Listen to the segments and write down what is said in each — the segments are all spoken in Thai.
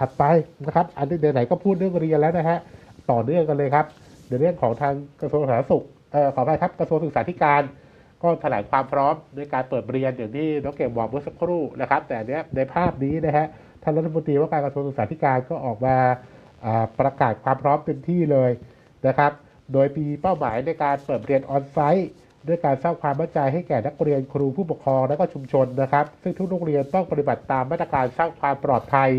ถัดไปนะครับ อันนี้ไหนๆก็พูดเรื่องเรียนแล้วนะฮะ ต่อเนื่องกันเลยครับในเรื่องของทางกระทรวงสาธารณสุขเอ่อขออภัยครับกระทรวงศึกษาธิการ ก็แถลงความพร้อมในการเปิดเรียนอย่างที่น้องเก่งบอกเมื่อสักครู่นะครับ แต่อันเนี้ยในภาพนี้นะฮะท่านรัฐมนตรีว่าการกระทรวงศึกษาธิการก็ออกมาประกาศความพร้อมเต็มที่เลยนะครับ โดยมีเป้าหมายในการเปิดเรียนออนไซต์ด้วยการสร้างความมั่นใจให้แก่นักเรียนครูผู้ปกครองและก็ชุมชนนะครับ ซึ่งทุกโรงเรียนต้องปฏิบัติตามมาตรการสร้างความปลอดภัย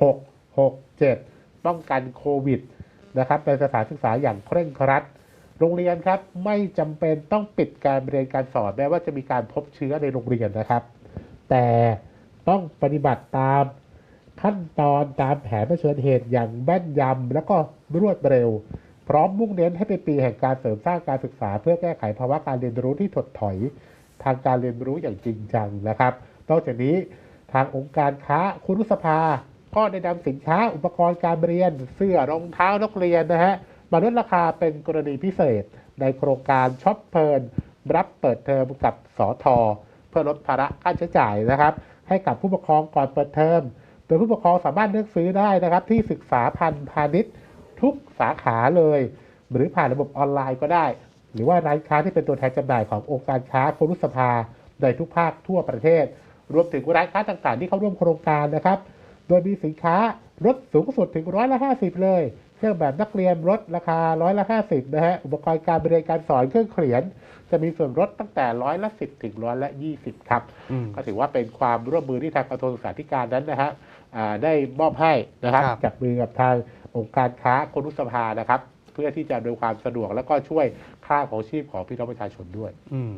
6 6 7 ป้องกันโควิดนะครับในสถานศึกษาอย่างเคร่งครัด โรงเรียนครับไม่จำเป็นต้องปิดการเรียนการสอนแม้ว่าจะมีการพบเชื้อในโรงเรียนนะครับ แต่ต้องปฏิบัติตามขั้นตอนตามแผนเผชิญเหตุอย่างแม่นยำแล้วก็รวดเร็ว พร้อมมุ่งเน้นให้เป็นปีแห่งการเสริมสร้างการศึกษา เพื่อแก้ไขภาวะการเรียนรู้ที่ถดถอย ทางการเรียนรู้อย่างจริงจังนะครับ นอกจากนี้ทางองค์การค้าคุรุษภา ก็ได้นำสินค้าอุปกรณ์การเรียน เสื้อรองเท้านักเรียนนะฮะมาลดราคาเป็นกรณีพิเศษ ในโครงการช็อปเพลินรับเปิดเทอมกับสอทอเพื่อลดภาระค่าใช้จ่ายนะครับ ให้กับผู้ปกครองก่อนเปิดเทอมโดยผู้ปกครองสามารถเลือกซื้อได้นะครับ ที่ศึกษาพันธ์พาณิชย์ทุกสาขาเลย หรือผ่านระบบออนไลน์ก็ได้ หรือว่าร้านค้าที่เป็นตัวแทนจำหน่ายขององค์การค้าคุรุษภาในทุกภาคทั่วประเทศ รวมถึงร้านค้าต่างๆ ที่เข้าร่วมโครงการนะครับ โดยมีสินค้าลดสูงสุดถึงร้อยละห้าสิบเลย เครื่องแบบนักเรียนลดราคาร้อยละห้าสิบนะฮะ อุปกรณ์การเรียนการสอนเครื่องเขียน จะมีส่วนลดตั้งแต่ร้อยละสิบถึงร้อยละยี่สิบครับอืมก็ถือว่าเป็นความร่วมมือที่ทางกระทรวงศึกษาธิการนั้นนะฮะอ่าได้มอบให้นะครับครับจับมือกับทางองค์การค้าคนรุษภานะครับเพื่อที่จะดูความสะดวกแล้วก็ช่วยค่าของชีพของพี่น้องประชาชนด้วยอืม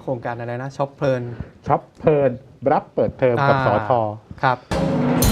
โครงการอะไรนะช็อปเพลินช็อปเพลินรับเปิดเทอมกับอ่าสอทอครับ